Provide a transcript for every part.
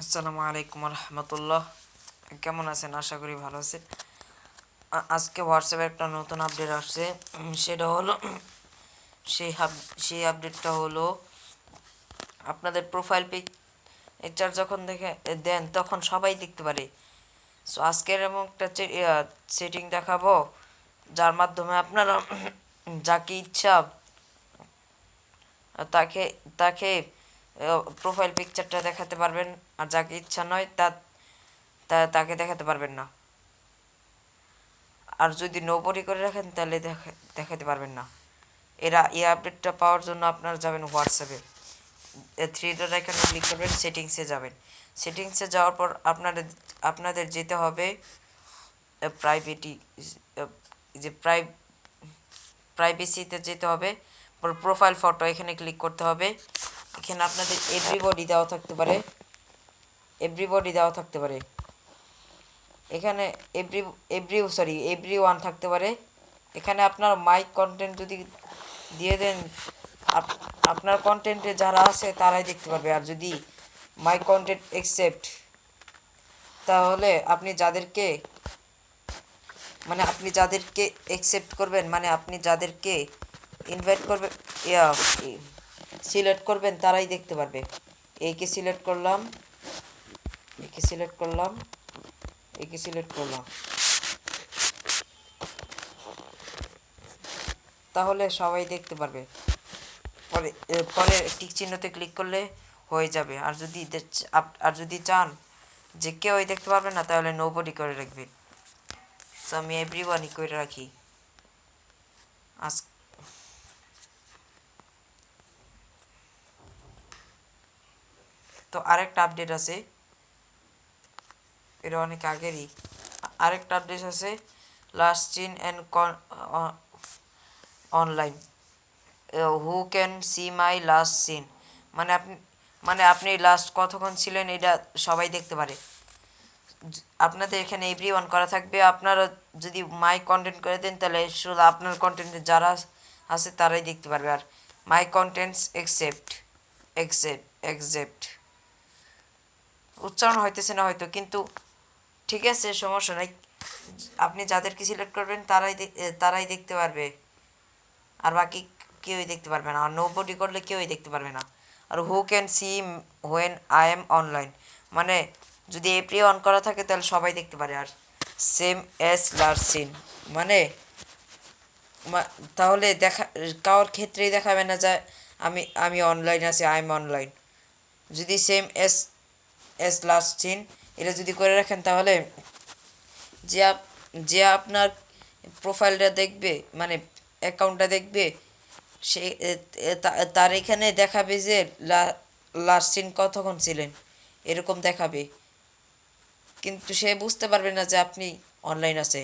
আসসালামু আলাইকুম রহমতুল্লাহ কেমন আছেন? আশা করি ভালো আছেন। আজকে হোয়াটসঅ্যাপে একটা নতুন আপডেট আসছে। সেটা হলো, সেই সেই আপডেটটা হলো, আপনাদের প্রোফাইল পিকচার যখন দেখে দেন, তখন সবাই দেখতে পারে। সো আজকের এমন একটা সেটিং দেখাবো, যার মাধ্যমে আপনারা যাকে ইচ্ছা, তাকে তাকে প্রোফাইল পিকচারটা দেখাতে পারবেন, আর যাকে ইচ্ছা নয় তা তাকে দেখাতে পারবেন না। আর যদি নোবরি করে রাখেন, তাহলে দেখা, দেখাতে পারবেন না। এরা এই আপডেটটা পাওয়ার জন্য আপনারা যাবেন হোয়াটসঅ্যাপে থ্রি ডট এখানে ক্লিক করবেন সেটিংসে যাবেন। সেটিংসে যাওয়ার পর আপনাদের আপনাদের যেতে হবে প্রাইভেটি যে প্রাই প্রাইভেসিতে যেতে হবে। প্রোফাইল ফটো এখানে ক্লিক করতে হবে। এখানে আপনাদের এভরিবডি দেওয়া থাকতে পারে। এভরিবডি দেওয়া থাকতে পারে। এখানে every every sorry every one থাকতে পারে। এখানে আপনার মাইক কন্টেন্ট যদি দিয়ে দেন, আপ- আপনার কন্টেন্টে যারা আছে তারাই দেখতে পারবে। আর যদি মাই কন্টেন্ট একসেপ্ট তাহলে আপনি যাদেরকে মানে আপনি যাদেরকে একসেপ্ট করবেন মানে আপনি যাদেরকে ইনভাইট করবেন ইয়া সিলেক্ট করবেন, তারাই দেখতে পারবে। একে সিলেক্ট করলাম একে সিলেক্ট করলাম একে সিলেক্ট করলাম। তাহলে সবাই দেখতে পারবে। পরে পরে টিক চিহ্নতে ক্লিক করলে হয়ে যাবে। আর যদি আর যদি চান যে কেউই দেখতে পারবে না, তাহলে নো বডি করে রাখবেন তো আমি এভরি ওয়ানই করে রাখি। আজ তো আরেকটা আপডেট আছে। এটা অনেক আগেরই। আরেকটা আপডেট আছে last seen and online who can see my last seen মানে আপনি মানে আপনি লাস্ট কতক্ষণ ছিলেন এটা সবাই দেখতে পারে। আপনাদের এখানে এভরি ওয়ান করা থাকবে। আপনারা যদি মাই কন্টেন্ট করে দেন, তাহলে শুধু আপনার কন্টেন্টে যারা আছে তারাই দেখতে পারবে। আর my contents except except except উচ্চারণ হইতেছে না হয়তো, কিন্তু ঠিক আছে, সমস্যা নাই। আপনি যাদেরকে সিলেক্ট করবেন, তারাই তারাই দেখতে পারবে। আর বাকি কেউই দেখতে পারবে না। আর নো বডি করলে কেউই দেখতে পারবে না। আর who can see when I am online মানে যদি এপ্রি অন করা থাকে, তাহলে সবাই দেখতে পারে। আর সেম এস লার্জ সিন মানে তাহলে দেখা, কারোর ক্ষেত্রেই দেখাবে না যে আমি আমি অনলাইন আছি আই এম অনলাইন যদি same as as last seen এটা যদি করে রাখেন তাহলে যে যে আপনার প্রোফাইলটা দেখবে মানে অ্যাকাউন্টটা দেখবে, সে তার এখানে দেখাবে যে লাস্ট সিন কতক্ষণ ছিলেন, এরকম দেখাবে। কিন্তু সে বুঝতে পারবে না যে আপনি অনলাইন আছে।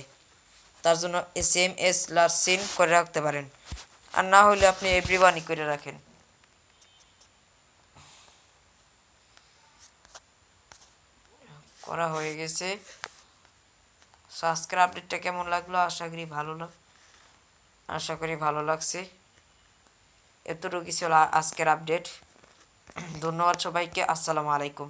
তার জন্য সেম এস লাস্ট সিন করে রাখতে পারেন। আর না হলে আপনি এভরিওয়ানই করে রাখেন। করা হয়ে গেছে। সো আজকের আপডেটটা কেমন লাগল? আশা করি ভালো লাগ, আশা করি ভালো লাগছে। এতটুকু ছিল আজকের আপডেট ধন্যবাদ সবাইকে। আসসালামু আলাইকুম।